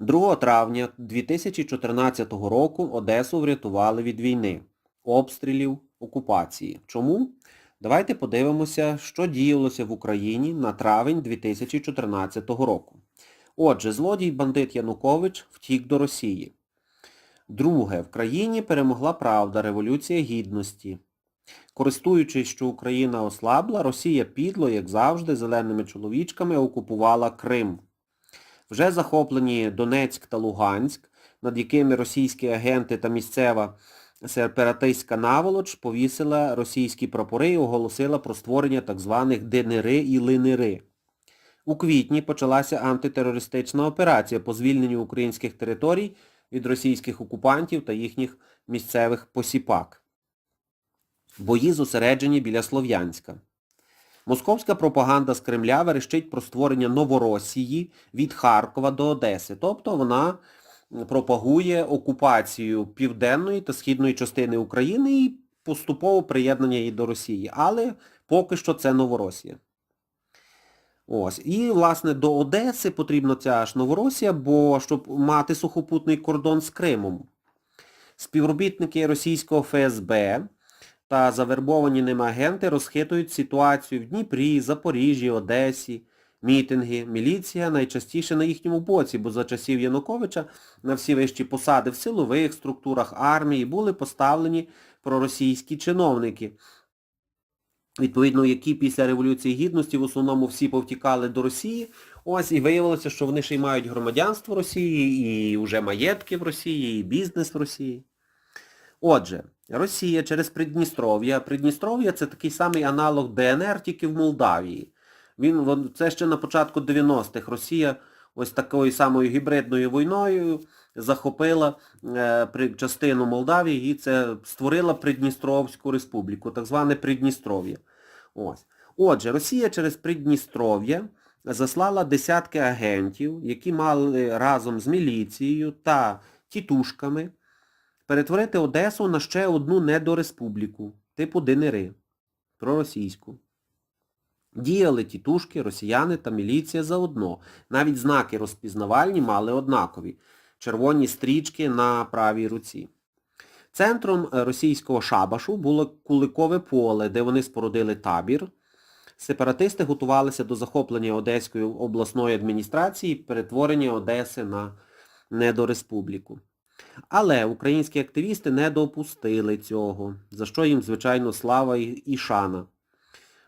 2 травня 2014 року Одесу врятували від війни, обстрілів, окупації. Чому? Давайте подивимося, що діялося в Україні на травень 2014 року. Отже, злодій-бандит Янукович втік до Росії. Друге, в країні перемогла правда, Революція Гідності. Користуючись, що Україна ослабла, Росія підло, як завжди, зеленими чоловічками окупувала Крим. Вже захоплені Донецьк та Луганськ, над якими російські агенти та місцева сепаратистська наволоч повісила російські прапори і оголосила про створення так званих ДНРи і ЛНРи. У квітні почалася антитерористична операція по звільненню українських територій від російських окупантів та їхніх місцевих посіпак. Бої зосереджені біля Слов'янська. Московська пропаганда з Кремля верещить про створення Новоросії від Харкова до Одеси. Тобто вона пропагує окупацію південної та східної частини України і поступово приєднання її до Росії. Але поки що це Новоросія. Ось. І, власне, до Одеси потрібна ця аж Новоросія, бо щоб мати сухопутний кордон з Кримом. Співробітники російського ФСБ та завербовані ним агенти розхитують ситуацію в Дніпрі, Запоріжжі, Одесі, мітинги. Міліція найчастіше на їхньому боці, бо за часів Януковича на всі вищі посади в силових структурах армії були поставлені проросійські чиновники, відповідно, які після Революції Гідності в основному всі повтікали до Росії. Ось і виявилося, що вони ще й мають громадянство Росії, і вже маєтки в Росії, і бізнес в Росії. Отже, Росія через Придністров'я. Придністров'я це такий самий аналог ДНР, тільки в Молдавії. Він, це ще на початку 90-х. Росія ось такою самою гібридною війною захопила е, частину Молдавії і це створила Придністровську республіку, так зване Придністров'я. Ось. Отже, Росія через Придністров'я заслала десятки агентів, які мали разом з міліцією та тітушками перетворити Одесу на ще одну недореспубліку, типу ДНРи, проросійську. Діяли тітушки, росіяни та міліція заодно. Навіть знаки розпізнавальні мали однакові. Червоні стрічки на правій руці. Центром е, російського шабашу було Куликове поле, де вони спорудили табір. Сепаратисти готувалися до захоплення Одеської обласної адміністрації і перетворення Одеси на недореспубліку. Але українські активісти не допустили цього, за що їм, звичайно, слава і, шана.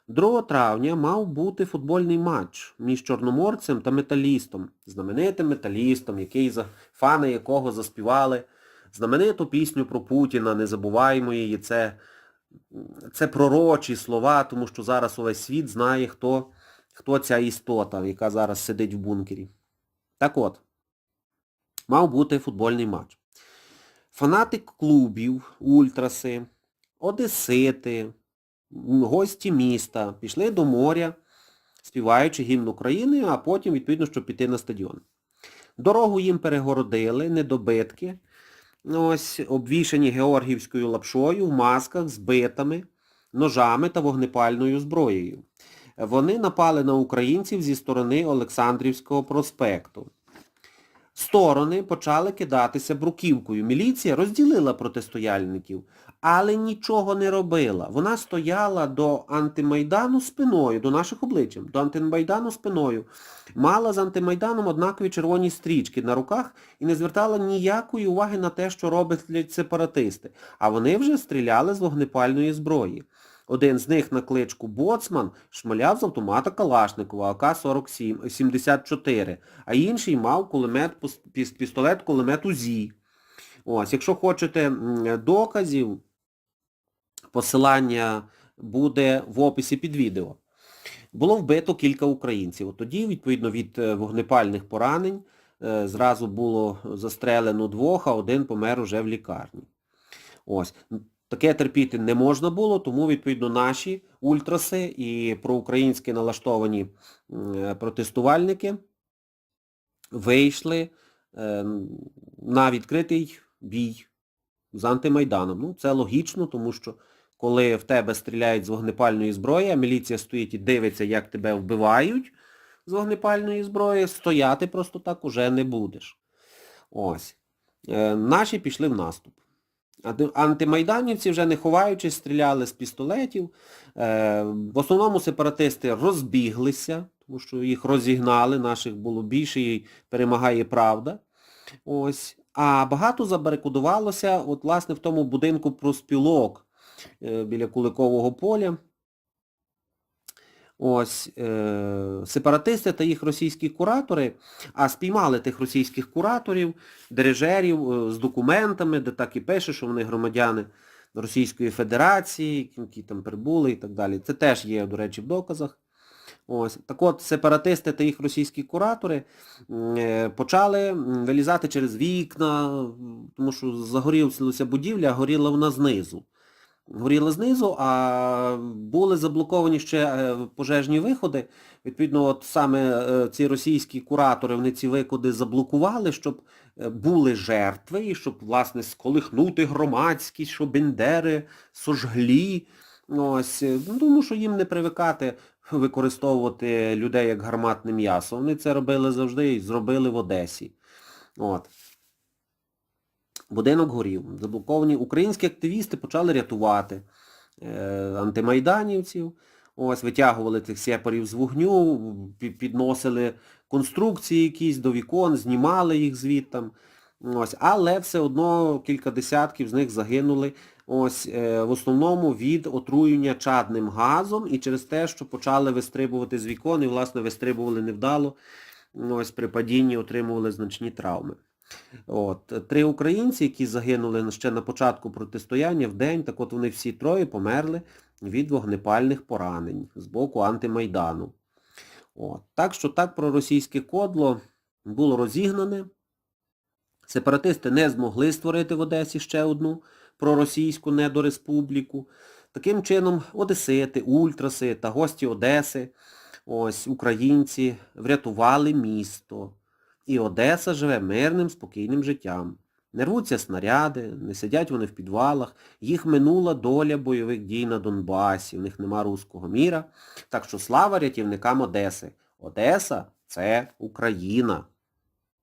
2 травня мав бути футбольний матч між Чорноморцем та металістом, знаменитим металістом, який за фани якого заспівали знамениту пісню про Путіна, не забуваємо її, це, це пророчі слова, тому що зараз увесь світ знає, хто, хто ця істота, яка зараз сидить в бункері. Так от, мав бути футбольний матч. Фанати клубів, ультраси, одесити, гості міста пішли до моря, співаючи гімн України, а потім, відповідно, щоб піти на стадіон. Дорогу їм перегородили, недобитки, ось, обвішані георгівською лапшою, в масках, з битами, ножами та вогнепальною зброєю. Вони напали на українців зі сторони Олександрівського проспекту. Сторони почали кидатися бруківкою. Міліція розділила протистояльників, але нічого не робила. Вона стояла до антимайдану спиною, до наших обличчям, до антимайдану спиною. Мала з антимайданом однакові червоні стрічки на руках і не звертала ніякої уваги на те, що роблять сепаратисти. А вони вже стріляли з вогнепальної зброї. Один з них на кличку Боцман шмаляв з автомата Калашникова АК-47-74, а інший мав кулемет, пістолет кулемет УЗІ. Ось, якщо хочете доказів, посилання буде в описі під відео. Було вбито кілька українців. От Тоді, відповідно, від е, вогнепальних поранень е, зразу було застрелено двох, а один помер уже в лікарні. Ось. Таке терпіти не можна було, тому, відповідно, наші ультраси і проукраїнські налаштовані протестувальники вийшли е, на відкритий бій з антимайданом. Ну, це логічно, тому що коли в тебе стріляють з вогнепальної зброї, а міліція стоїть і дивиться, як тебе вбивають з вогнепальної зброї, стояти просто так уже не будеш. Ось. Е, наші пішли в наступ. Анти- Антимайданівці, вже не ховаючись, стріляли з пістолетів. Е, в основному сепаратисти розбіглися, тому що їх розігнали, наших було більше і перемагає правда. Ось. А багато забарикудувалося от, власне, в тому будинку проспілок е, біля Куликового поля. Ось е, сепаратисти та їх російські куратори, а спіймали тих російських кураторів, дирижерів е, з документами, де так і пише, що вони громадяни Російської Федерації, які там прибули і так далі. Це теж є, до речі, в доказах. Ось. Так от, сепаратисти та їх російські куратори е, почали вилізати через вікна, тому що загорілася будівля, а горіла вона знизу. Горіла знизу, а були заблоковані ще е, пожежні виходи. Відповідно, от саме е, ці російські куратори, вони ці виходи заблокували, щоб е, були жертви, і щоб, власне, сколихнути громадськість, що бендери сожглі. Ось, ну, тому що їм не привикати використовувати людей як гарматне м'ясо. Вони це робили завжди і зробили в Одесі. От. Будинок горів. Заблоковані. Українські активісти почали рятувати е, антимайданівців. Ось, витягували цих сепарів з вогню, підносили конструкції якісь до вікон, знімали їх звідтам. Ось, але все одно кілька десятків з них загинули ось, е, в основному від отруєння чадним газом і через те, що почали вистрибувати з вікон і, власне, вистрибували невдало. Ось при падінні отримували значні травми. От. Три українці, які загинули ще на початку протистояння в день, так от вони всі троє померли від вогнепальних поранень з боку антимайдану. От. Так що так проросійське кодло було розігнане. Сепаратисти не змогли створити в Одесі ще одну проросійську недореспубліку. Таким чином, одесити, ультраси та гості Одеси, ось, українці, врятували місто. І Одеса живе мирним, спокійним життям. Не рвуться снаряди, не сидять вони в підвалах, їх минула доля бойових дій на Донбасі, в них нема руського міра. Так що слава рятівникам Одеси. Одеса – це Україна.